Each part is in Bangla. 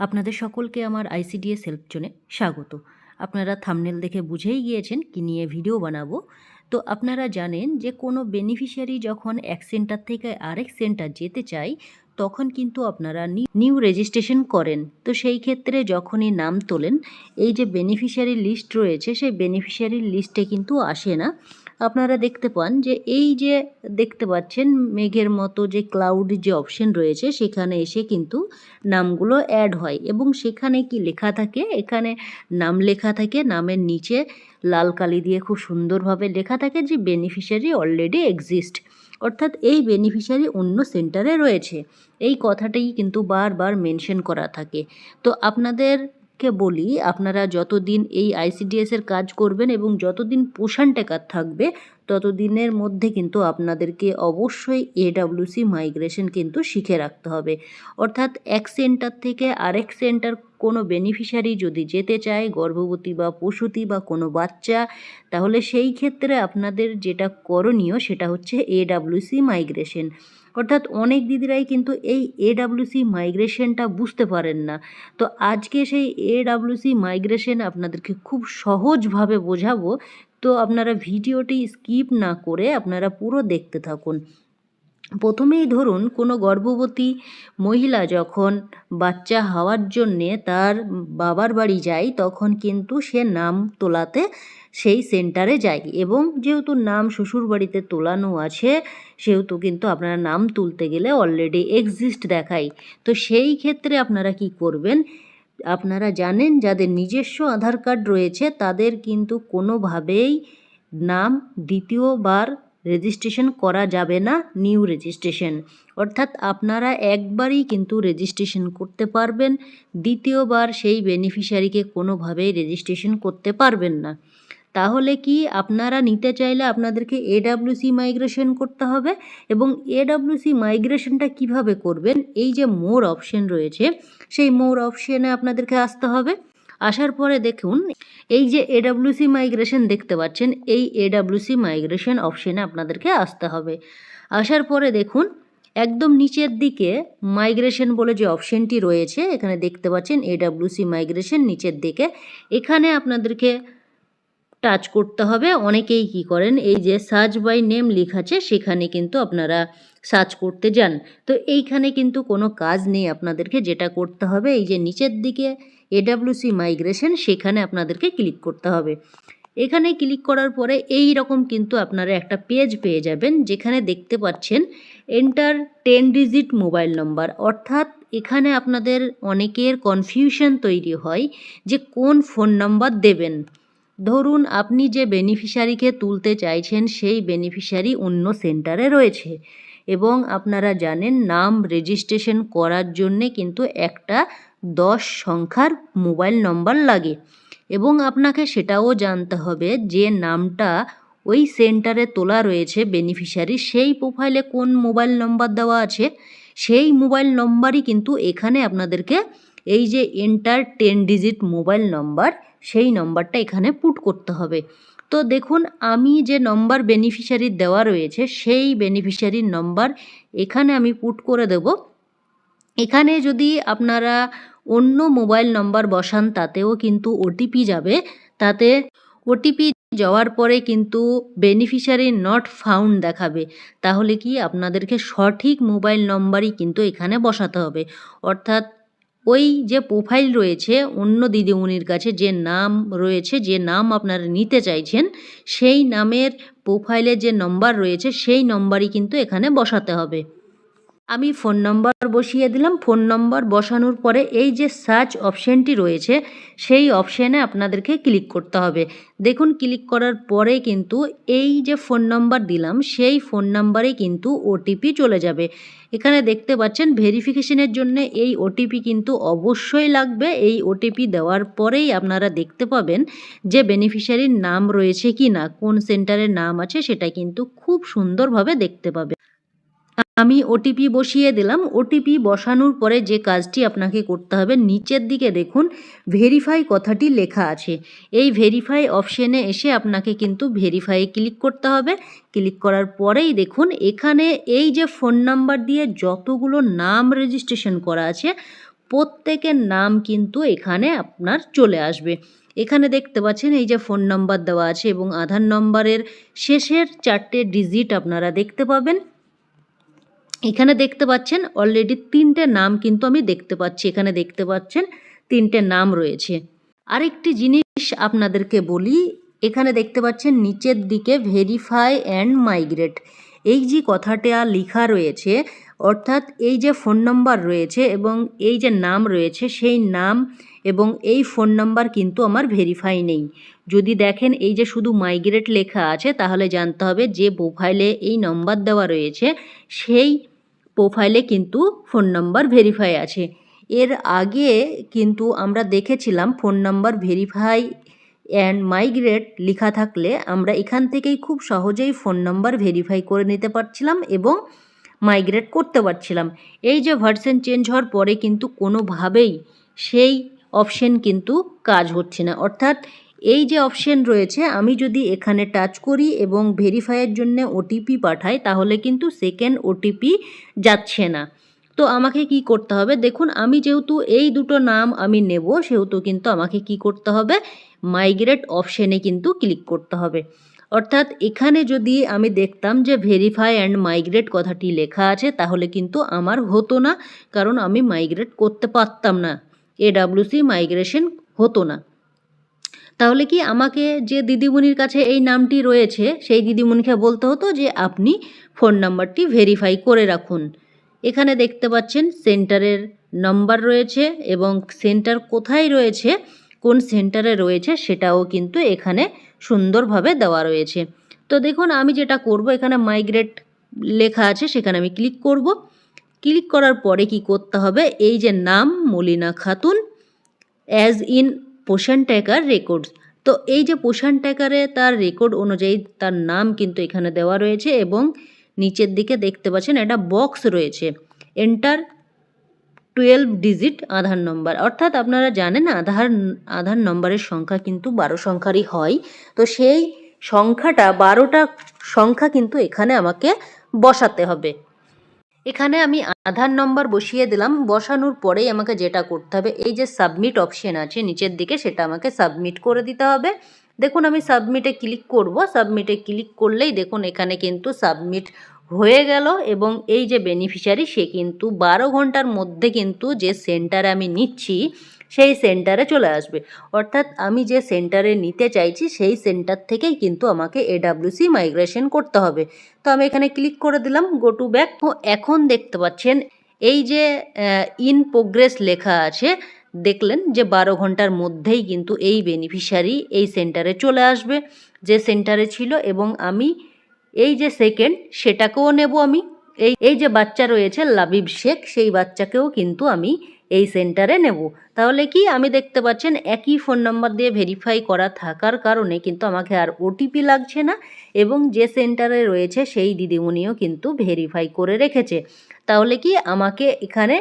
আপনাদের সকলকে আমার আইসিডিএস হেল্প জোনে স্বাগত। আপনারা থামনেল দেখে বুঝেই গিয়েছেন কি নিয়ে ভিডিও বানাবো। তো আপনারা জানেন যে কোনো বেনিফিশিয়ারি যখন এক সেন্টার থেকে আরেক সেন্টার যেতে চায়, তখন কিন্তু আপনারা নিউ রেজিস্ট্রেশন করেন। তো সেই ক্ষেত্রে যখনই নাম তোলেন, এই যে বেনিফিশিয়ারি লিস্ট রয়েছে, সেই বেনিফিশিয়ারির লিস্টে কিন্তু আসে না। আপনারা দেখতে পান যে এই যে দেখতে পাচ্ছেন মেঘের মতো যে ক্লাউড যে অপশন রয়েছে, সেখানে এসে কিন্তু নামগুলো অ্যাড হয় এবং সেখানে কি লেখা থাকে? এখানে নাম লেখা থাকে, নামের নিচে লাল কালি দিয়ে খুব সুন্দরভাবে লেখা থাকে যে বেনিফিশিয়ারি অলরেডি এক্সিস্ট অর্থাৎ এই বেনিফিশিয়ারি অন্য সেন্টারে রয়েছে। এই কথাটাই কিন্তু বারবার মেনশন করা থাকে। তো আপনাদেরকে বলি, আপনারা যতদিন এই আইসিডিএসের কাজ করবেন এবং যতদিন পোষণ টেকার থাকবে, ততদিনের মধ্যে কিন্তু আপনাদেরকে অবশ্যই এডাব্লিউসি মাইগ্রেশন কিন্তু শিখে রাখতে হবে। অর্থাৎ এক সেন্টার থেকে আরেক সেন্টার কোনো বেনিফিশিয়ারি যদি যেতে চায়, গর্ভবতী বা প্রসূতি বা কোনো বাচ্চা, তাহলে সেই ক্ষেত্রে আপনাদের যেটা করণীয় সেটা হচ্ছে এডাব্লিউসি মাইগ্রেশন অর্থাৎ অনেক দিদিরাই কিন্তু এই এডাব্লিউসি মাইগ্রেশনটা বুঝতে পারেন না। তো আজকে সেই এডাব্লিউসি মাইগ্রেশন আপনাদেরকে খুব সহজভাবে বোঝাবো। তো আপনারা ভিডিওটি স্কিপ না করে আপনারা পুরো দেখতে থাকুন। প্রথমেই ধরুন কোনো গর্ভবতী মহিলা যখন বাচ্চা হওয়ার জন্যে তার বাবার বাড়ি যায়, তখন কিন্তু সে নাম তোলাতে সেই সেন্টারে যায় এবং যেহেতু নাম শ্বশুর বাড়িতে তোলানো আছে, সেহেতু কিন্তু আপনারা নাম তুলতে গেলে অলরেডি এক্সিস্ট দেখায়। তো সেই ক্ষেত্রে আপনারা কি করবেন? আপনারা জানেন যাদের নিজস্ব আধার কার্ড রয়েছে, তাদের কিন্তু কোনোভাবেই নাম দ্বিতীয়বার রেজিস্ট্রেশন করা যাবে না, নিউ রেজিস্ট্রেশন। অর্থাৎ আপনারা একবারই কিন্তু রেজিস্ট্রেশন করতে পারবেন, দ্বিতীয়বার সেই বেনিফিশিয়ারিকে কোনোভাবেই রেজিস্ট্রেশন করতে পারবেন না। তাহলে কি আপনারা নিতে চাইলে আপনাদেরকে এডাব্লিউসি মাইগ্রেশন করতে হবে এবং এডাব্লিউসি মাইগ্রেশনটা কীভাবে করবেন? এই যে মোর অপশন রয়েছে, সেই মোর অপশনে আপনাদেরকে আসতে হবে। আসার পরে দেখুন, এই যে এডাব্লিউসি মাইগ্রেশন দেখতে পাচ্ছেন, এই এডাব্লিউসি মাইগ্রেশন অপশনে আপনাদেরকে আসতে হবে। আসার পরে দেখুন, একদম নিচের দিকে মাইগ্রেশন বলে যে অপশনটি রয়েছে, এখানে দেখতে পাচ্ছেন এডাব্লিউসি মাইগ্রেশন নিচের দিকে। এখানে আপনাদেরকে টাচ করতে হবে। অনেকেই কি করেন, এই যে সার্চ বাই নেম লেখাছে সেখানে কিন্তু আপনারা সার্চ করতে যান। তো এইখানে কিন্তু কোনো কাজ নেই আপনাদেরকে, যেটা করতে হবে, এই যে নিচের দিকে এডাব্লিউসি মাইগ্রেশন সেখানে আপনাদেরকে ক্লিক করতে হবে। এখানে ক্লিক করার পরে এই রকম কিন্তু আপনারা একটা পেজ পেয়ে যাবেন, যেখানে দেখতে পাচ্ছেন enter ten digit mobile number অর্থাৎ এখানে আপনাদের অনেকের কনফিউশন তৈরি হয় যে কোন ফোন নাম্বার দেবেন। ধরুন আপনি যে বেনিফিশিয়ারিকে তুলতে চাইছেন, সেই বেনিফিশিয়ারি অন্য সেন্টারে রয়েছে। এবং আপনারা জানেন নাম রেজিস্ট্রেশন করার জন্যে কিন্তু একটা দশ সংখ্যার মোবাইল নম্বর লাগে। এবং আপনাকে সেটাও জানতে হবে যে নামটা ওই সেন্টারে তোলা রয়েছে বেনিফিশিয়ারি সেই প্রোফাইলে কোন মোবাইল নম্বর দেওয়া আছে। সেই মোবাইল নম্বরই কিন্তু এখানে আপনাদেরকে এই যে enter ten digit mobile number সেই নম্বরটা এখানে পুট করতে হবে। তো দেখুন, আমি যে নম্বর বেনিফিশিয়ারির দেওয়া রয়েছে, সেই বেনিফিশিয়ারির নম্বর এখানে আমি পুট করে দেব। এখানে যদি আপনারা অন্য মোবাইল নম্বর বসান, তাতেও কিন্তু ওটিপি যাবে। তাতে ওটিপি যাওয়ার পরে কিন্তু বেনিফিশিয়ারি নট ফাউন্ড দেখাবে। তাহলে কি আপনাদেরকে সঠিক মোবাইল নম্বরই কিন্তু এখানে বসাতে হবে। অর্থাৎ ওই যে প্রোফাইল রয়েছে, অন্য দিদিমণির কাছে যে নাম রয়েছে, যে নাম আপনারা নিতে চাইছেন, সেই নামের প্রোফাইলে যে নম্বর রয়েছে, সেই নম্বরই কিন্তু এখানে বসাতে হবে। আমি ফোন নম্বর বসিয়ে দিলাম। ফোন নম্বর বসানোর পরে এই যে সার্চ অপশানটি রয়েছে, সেই অপশানে আপনাদেরকে ক্লিক করতে হবে। দেখুন, ক্লিক করার পরে কিন্তু এই যে ফোন নম্বর দিলাম, সেই ফোন নাম্বারে কিন্তু ওটিপি চলে যাবে। এখানে দেখতে পাচ্ছেন, ভেরিফিকেশনের জন্য এই ওটিপি কিন্তু অবশ্যই লাগবে। এই ওটিপি দেওয়ার পরেই আপনারা দেখতে পাবেন যে বেনিফিশিয়ারির নাম রয়েছে কি না কোন সেন্টারের নাম আছে সেটা কিন্তু খুব সুন্দরভাবে দেখতে পাবে আমি ওটিপি বসিয়ে দিলাম। ওটিপি বসানোর পরে যে কাজটি আপনাকে করতে হবে, নিচের দিকে দেখুন ভেরিফাই কথাটি লেখা আছে। এই ভেরিফাই অপশানে এসে আপনাকে কিন্তু ভেরিফাই ক্লিক করতে হবে। ক্লিক করার পরেই দেখুন, এখানে এই যে ফোন নাম্বার দিয়ে যতগুলো নাম রেজিস্ট্রেশন করা আছে, প্রত্যেকের নাম কিন্তু এখানে আপনার চলে আসবে। এখানে দেখতে পাচ্ছেন, এই যে ফোন নাম্বার দেওয়া আছে এবং আধার নম্বরের শেষের চারটে ডিজিট আপনারা দেখতে পাবেন। এখানে দেখতে পাচ্ছেন অলরেডি তিনটে নাম কিন্তু আমি দেখতে পাচ্ছি। এখানে দেখতে পাচ্ছেন, তিনটে নাম রয়েছে। আরেকটি জিনিস আপনাদেরকে বলি, এখানে দেখতে পাচ্ছেন, নিচের দিকে ভেরিফাই অ্যান্ড মাইগ্রেট এই যে কথাটা লেখা রয়েছে অর্থাৎ এই যে ফোন নাম্বার রয়েছে এবং এই যে নাম রয়েছে সেই নাম এবং এই ফোন নাম্বার কিন্তু আমার ভেরিফাই নেই। যদি দেখেন এই যে শুধু মাইগ্রেট লেখা আছে, তাহলে জানতে হবে যে প্রোফাইলে এই নম্বর দেওয়া রয়েছে, সেই প্রোফাইলে কিন্তু ফোন নাম্বার ভেরিফাই আছে। এর আগে কিন্তু আমরা দেখেছিলাম phone number verify and migrate লেখা থাকলে আমরা এখান থেকেই খুব সহজেই ফোন নাম্বার ভেরিফাই করে নিতে পারছিলাম এবং মাইগ্রেট করতে পারছিলাম। এই যে ভার্সন চেঞ্জ হওয়ার পরে কিন্তু কোনোভাবেই সেই অপশন কিন্তু কাজ হচ্ছে না। অর্থাৎ এই যে অপশন রয়েছে, আমি যদি এখানে টাচ করি এবং ভেরিফাইয়ের জন্য ওটিপি পাঠাই, তাহলে কিন্তু সেকেন্ড ওটিপি যাচ্ছে না। তো আমাকে কি করতে হবে? দেখুন, আমি যেহেতু এই দুটো নাম আমি নেব, সেহেতু কিন্তু আমাকে কি করতে হবে? মাইগ্রেট অপশনে কিন্তু ক্লিক করতে হবে। অর্থাৎ এখানে যদি আমি দেখতাম যে ভেরিফাই অ্যান্ড মাইগ্রেট কথাটি লেখা আছে, তাহলে কিন্তু আমার হতো না, কারণ আমি মাইগ্রেট করতে পারতাম না। এডাব্লিউসি মাইগ্রেশন হতো না। তাহলে কি আমাকে যে দিদিমণির কাছে এই নামটি রয়েছে, সেই দিদিমণিকে বলতে হতো যে আপনি ফোন নাম্বারটি ভেরিফাই করে রাখুন। এখানে দেখতে পাচ্ছেন সেন্টারের নাম্বার রয়েছে এবং সেন্টার কোথায় রয়েছে, কোন সেন্টারে রয়েছে, সেটাও কিন্তু এখানে সুন্দরভাবে দেওয়া রয়েছে। তো দেখুন, আমি যেটা করব, এখানে মাইগ্রেট লেখা আছে, সেখানে আমি ক্লিক করব। ক্লিক করার পরে কি করতে হবে? এই যে নাম, মলিনা খাতুন অ্যাজ ইন পোষণ ট্যাকার রেকর্ডস তো এই যে পোষণ ট্যাকারে তার রেকর্ড অনুযায়ী তার নাম কিন্তু এখানে দেওয়া রয়েছে এবং নিচের দিকে দেখতে পাচ্ছেন, একটা বক্স রয়েছে। Enter twelve digit Aadhaar number অর্থাৎ আপনারা জানেন আধার আধার নম্বরের সংখ্যা কিন্তু বারো সংখ্যারই হয়। তো সেই সংখ্যাটা, বারোটা সংখ্যা কিন্তু এখানে আমাকে বসাতে হবে। এখানে আমি আধার নম্বর বসিয়ে দিলাম। বসানোর পরেই আমাকে যেটা করতে হবে, এই যে সাবমিট অপশন আছে নিচের দিকে, সেটা আমাকে সাবমিট করে দিতে হবে। দেখুন আমি সাবমিটে ক্লিক করব। সাবমিটে ক্লিক করলেই দেখুন এখানে কিন্তু সাবমিট হয়ে গেল এবং এই যে বেনিফিশিয়ারি সে কিন্তু বারো ঘণ্টার মধ্যে কিন্তু যে সেন্টারে আমি নিচ্ছি, সেই সেন্টারে চলে আসবে। অর্থাৎ আমি যে সেন্টারে নিতে চাইছি, সেই সেন্টার থেকেই কিন্তু আমাকে এডাব্লিউসি মাইগ্রেশন করতে হবে। তো আমি এখানে ক্লিক করে দিলাম গো টু ব্যাক এখন দেখতে পাচ্ছেন, এই যে ইন প্রোগ্রেস লেখা আছে, দেখলেন যে বারো ঘণ্টার মধ্যেই কিন্তু এই বেনিফিশিয়ারি এই সেন্টারে চলে আসবে, যে সেন্টারে ছিল এবং আমি এই যে সেকেন্ড সেটাকেও নেব আমি। এই এই যে বাচ্চা রয়েছে, লাবিব শেখ, সেই বাচ্চাকেও কিন্তু আমি এই সেন্টারে নেব। তাহলে কি, আমি দেখতে পাচ্ছেন, একই ফোন নাম্বার দিয়ে ভেরিফাই করা থাকার কারণে কিন্তু আমাকে আর ওটিপি লাগছে না এবং যে সেন্টারে রয়েছে, সেই দিদিমণিও কিন্তু ভেরিফাই করে রেখেছে। তাহলে কি, আমাকে এখানে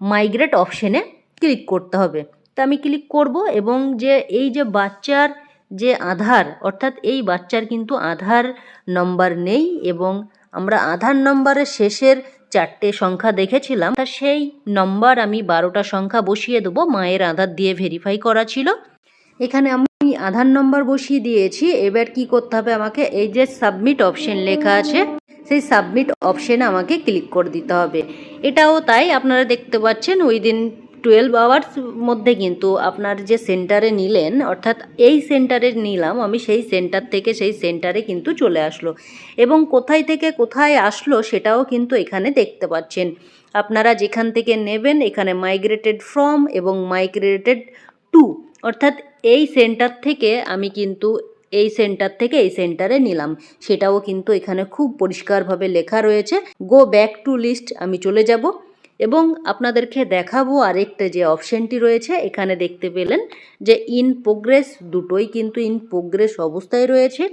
মাইগ্রেট অপশনে ক্লিক করতে হবে। তা আমি ক্লিক করব এবং যে, এই যে বাচ্চার যে আধার, অর্থাৎ এই বাচ্চার কিন্তু আধার নম্বর নেই এবং আমরা আধার নম্বরের শেষের চারটে সংখ্যা দেখেছিলাম, তা সেই নম্বর আমি বারোটা সংখ্যা বসিয়ে দেবো, মায়ের আধার দিয়ে ভেরিফাই করা ছিল। এখানে আমি আধার নম্বর বসিয়ে দিয়েছি, এবার কি করতে হবে আমাকে, এই যে সাবমিট অপশন লেখা আছে, সেই সাবমিট অপশনে আমাকে ক্লিক করে দিতে হবে। এটাও তাই, আপনারা দেখতে পাচ্ছেন উইদিন টুয়েলভ আওয়ার্স মধ্যে কিন্তু আপনার যে সেন্টারে নিলেন, অর্থাৎ এই সেন্টারে নিলাম, আমি সেই সেন্টার থেকে সেই সেন্টারে কিন্তু চলে আসলো। এবং কোথায় থেকে কোথায় আসলো সেটাও কিন্তু এখানে দেখতে পাচ্ছেন। আপনারা যেখান থেকে নেবেন, এখানে মাইগ্রেটেড ফ্রম এবং মাইগ্রেটেড টু অর্থাৎ এই সেন্টার থেকে আমি কিন্তু এই সেন্টার থেকে এই সেন্টারে নিলাম। সেটাও কিন্তু এখানে খুব পরিষ্কারভাবে লেখা রয়েছে। গো ব্যাক টু লিস্ট আমি চলে যাব। এবং আপনাদেরকে দেখাবো আরেকটা যে অপশানটি রয়েছে, এখানে দেখতে পেলেন যে ইন প্রোগ্রেস দুটোই কিন্তু ইন প্রোগ্রেস অবস্থায় রয়েছে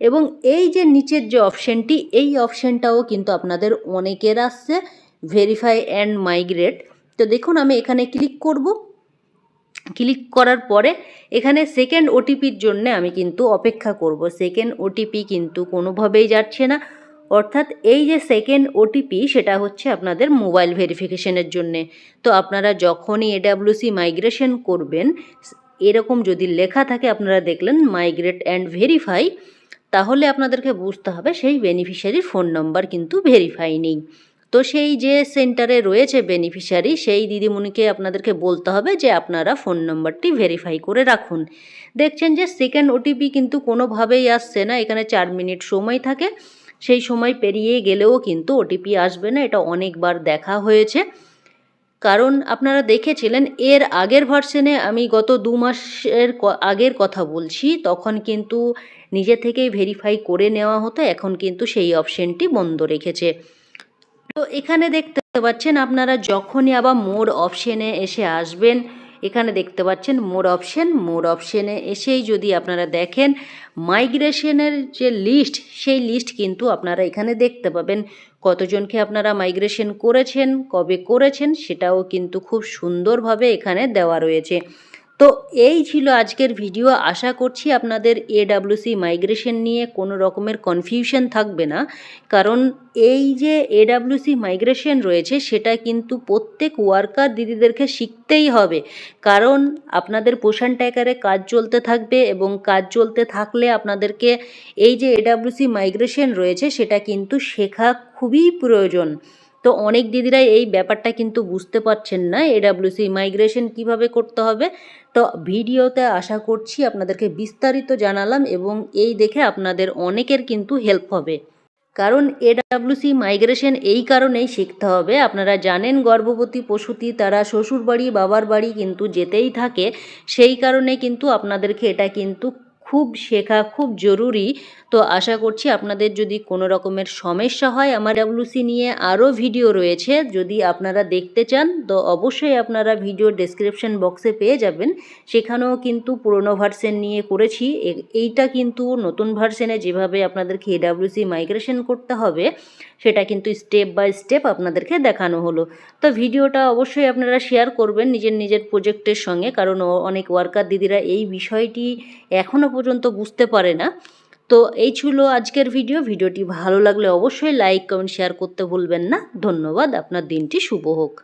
এবং এই যে নিচের যে অপশানটি, এই অপশানটাও কিন্তু আপনাদের অনেকের আসছে ভেরিফাই অ্যান্ড মাইগ্রেট তো দেখুন, আমি এখানে ক্লিক করব। ক্লিক করার পরে এখানে সেকেন্ড ওটিপির জন্য আমি কিন্তু অপেক্ষা করব। সেকেন্ড ওটিপি কিন্তু কোনোভাবেই যাচ্ছে না। অর্থাৎ এই যে সেকেন্ড ওটিপি সেটা হচ্ছে আপনাদের মোবাইল ভেরিফিকেশনের জন্যে। তো আপনারা যখনই এডাব্লিউসি মাইগ্রেশন করবেন, এরকম যদি লেখা থাকে আপনারা দেখলেন মাইগ্রেট অ্যান্ড ভেরিফাই তাহলে আপনাদেরকে বুঝতে হবে সেই বেনিফিশিয়ারির ফোন নম্বর কিন্তু ভেরিফাই নেই। তো সেই যে সেন্টারে রয়েছে বেনিফিশিয়ারি সেই দিদিমণিকে আপনাদেরকে বলতে হবে যে আপনারা ফোন নম্বরটি ভেরিফাই করে রাখুন। দেখছেন যে সেকেন্ড ওটিপি কিন্তু কোনোভাবেই আসছে না, এখানে চার মিনিট সময় থাকে। সেই সময় পেরিয়ে গেলেও কিন্তু ওটিপি আসবে না, এটা অনেকবার দেখা হয়েছে। কারণ আপনারা দেখেছিলেন, এর আগের ভার্সনে আমি গত দু মাসের আগের কথা বলছি, তখন কিন্তু নিজে থেকেই ভেরিফাই করে নেওয়া হতো, এখন কিন্তু সেই অপশনটি বন্ধ রেখেছে। তো এখানে দেখতে পাচ্ছেন, আপনারা যখনই আবার মোর অপশনে এসে আসবেন এখানে দেখতে পাচ্ছেন মোর অপশন, মোর অপশনে এসেই যদি আপনারা দেখেন মাইগ্রেশনের যে লিস্ট, সেই লিস্ট কিন্তু আপনারা এখানে দেখতে পাবেন। কতজনকে আপনারা মাইগ্রেশন করেছেন, কবে করেছেন, সেটাও কিন্তু খুব সুন্দরভাবে এখানে দেওয়া রয়েছে। তো এই ছিল আজকের ভিডিও আশা করছি আপনাদের এডাব্লিউসি মাইগ্রেশন নিয়ে কোনো রকমের কনফিউশন থাকবে না। কারণ এই যে এডাব্লিউসি মাইগ্রেশন রয়েছে, সেটা কিন্তু প্রত্যেক ওয়ার্কার দিদিদেরকে শিখতেই হবে। কারণ আপনাদের পোষণ ট্যাকারে কাজ চলতে থাকবে এবং কাজ চলতে থাকলে আপনাদেরকে এই যে এডাব্লিউসি মাইগ্রেশন রয়েছে, সেটা কিন্তু শেখা খুবই প্রয়োজন। তো অনেক দিদিরাই এই ব্যাপারটা কিন্তু বুঝতে পারছেন না এডাব্লিউসি মাইগ্রেশন কীভাবে করতে হবে। তো ভিডিওতে আশা করছি আপনাদেরকে বিস্তারিত জানালাম এবং এই দেখে আপনাদের অনেকের কিন্তু হেল্প হবে। কারণ এডাব্লিউসি মাইগ্রেশন এই কারণেই শিখতে হবে। আপনারা জানেন গর্ভবতী পশুটি, তারা শ্বশুর বাড়ি বাবার বাড়ি কিন্তু যেতেই থাকে। সেই কারণে কিন্তু আপনাদেরকে এটা কিন্তু খুব শেখা খুব জরুরি। তো আশা করছি আপনাদের যদি কোনো রকমের সমস্যা হয় আমার ডাব্লিউসি নিয়ে আরও ভিডিও রয়েছে, যদি আপনারা দেখতে চান, তো অবশ্যই আপনারা ভিডিও ডেসক্রিপশন বক্সে পেয়ে যাবেন। সেখানেও কিন্তু পুরনো ভার্সন নিয়ে করেছি। এইটা কিন্তু নতুন ভার্সনে যেভাবে আপনাদেরকে এডাব্লিউসি মাইগ্রেশন করতে হবে, সেটা কিন্তু স্টেপ বাই স্টেপ আপনাদেরকে দেখানো হলো। তো ভিডিওটা অবশ্যই আপনারা শেয়ার করবেন নিজের নিজের প্রজেক্টের সঙ্গে, কারণ অনেক ওয়ার্কার দিদিরা এই বিষয়টি এখনও পর্যন্ত বুঝতে পারে না। তো এই ছিল আজকের ভিডিও ভিডিওটি ভালো লাগলে অবশ্যই লাইক কমেন্ট শেয়ার করতে ভুলবেন না। ধন্যবাদ, আপনার দিনটি শুভ হোক।